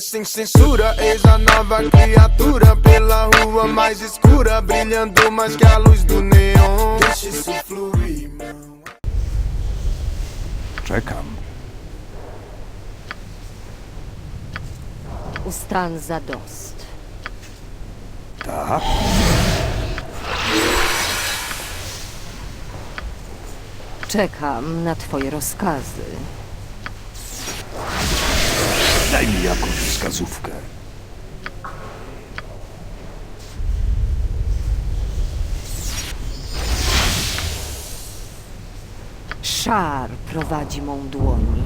Sem censura, eis a nova criatura Pela rua mais escura Brilhando mais que a luz do neon Deixa isso fluir, irmão Czekam. Ustanza dost. Tak? Czekam na twoje rozkazy. Daj mi jakąś wskazówkę. Szar prowadzi mą dłoń.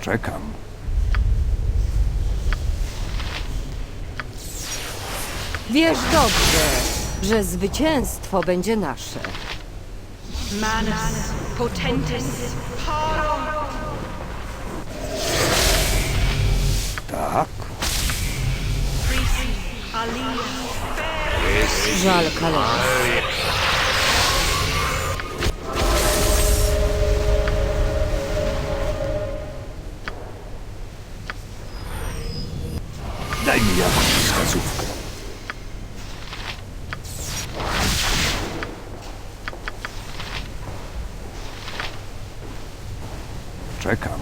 Czekam. Wiesz dobrze, że zwycięstwo będzie nasze. Manus potentis paro Tak? alia Żal Kalena. Daj mi jakąś wskazówkę. Czekam.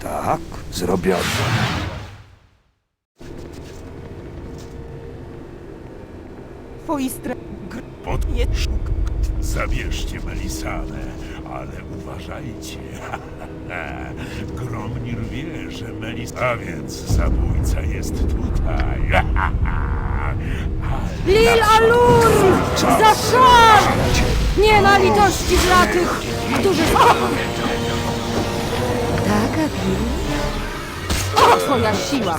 Tak, zrobione. Pod... Zabierzcie Melisanę, ale uważajcie. Gromnir wie, że Melis... A więc zabójca jest tutaj. Lil Alur! Za szar! Nie ma litości dla tych, którzy... Tak, Abil? O, twoja siła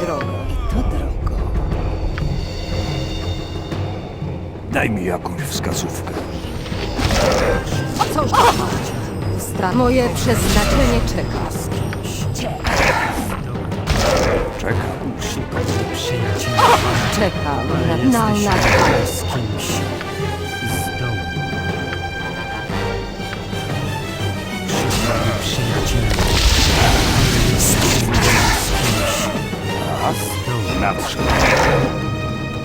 drogę. I to drogo. Daj mi jakąś wskazówkę. Co? Stra- Moje przeznaczenie czeka. Czekam. Czekam na, na, na z kimś z dołu. Przykłady przyjaciele. Tak? Nadszedł.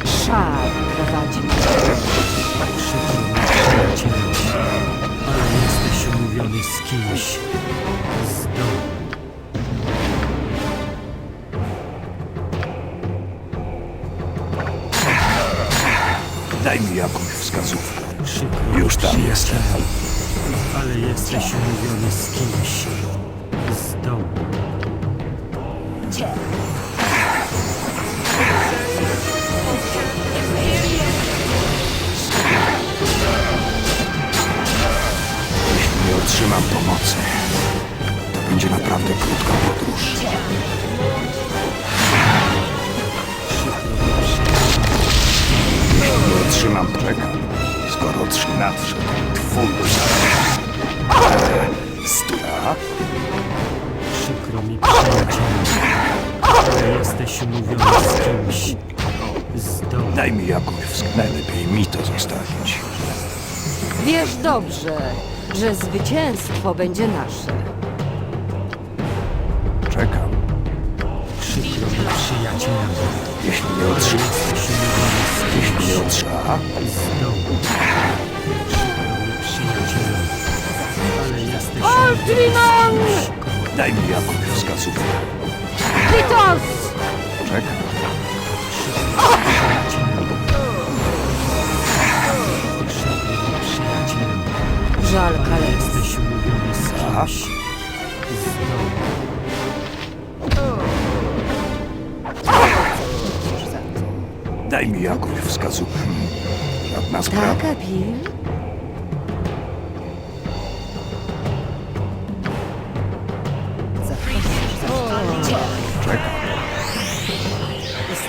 szar prowadzi mnie. Kimś z dołu. Daj mi jakąś wskazówkę. Przykro mi Już tam przyjaciele. jestem. Ale jesteś umówiony z kimś z dołu. Jeśli nie otrzymam pomocy, to będzie naprawdę krótka podróż. Jeśli nie otrzymam, czekam. Skoro trzy nadszedł, twój Stura? Przykro mi przyjaciele. Ale jesteś umówiony z kimś z dołu. Daj mi jakąś wskazówkę. Najlepiej mi to zostawić. Wiesz dobrze, że zwycięstwo będzie nasze. Czekam. Przykro mi przyjaciele. Jeśli nie z jeśli nie otrzymam, z dołu. Przykro mi przyjaciele. Ale jesteś Altrinan! daj mi jakąś wskazówkę. coś. Daj mi jakąś wskazówkę. Żadna sprawa. Tak, Abil? Zapraszam.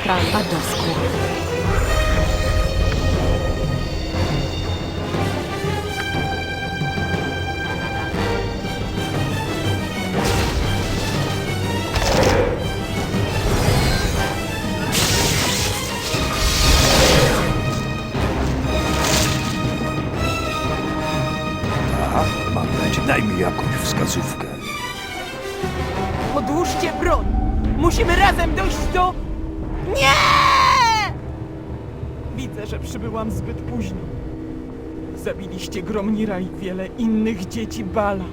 Strata do skóry. Mi jakąś wskazówkę. Odłóżcie broń! Musimy razem dojść do... Nie! Widzę, że przybyłam zbyt późno. Zabiliście Gromnira i wiele innych dzieci Bala.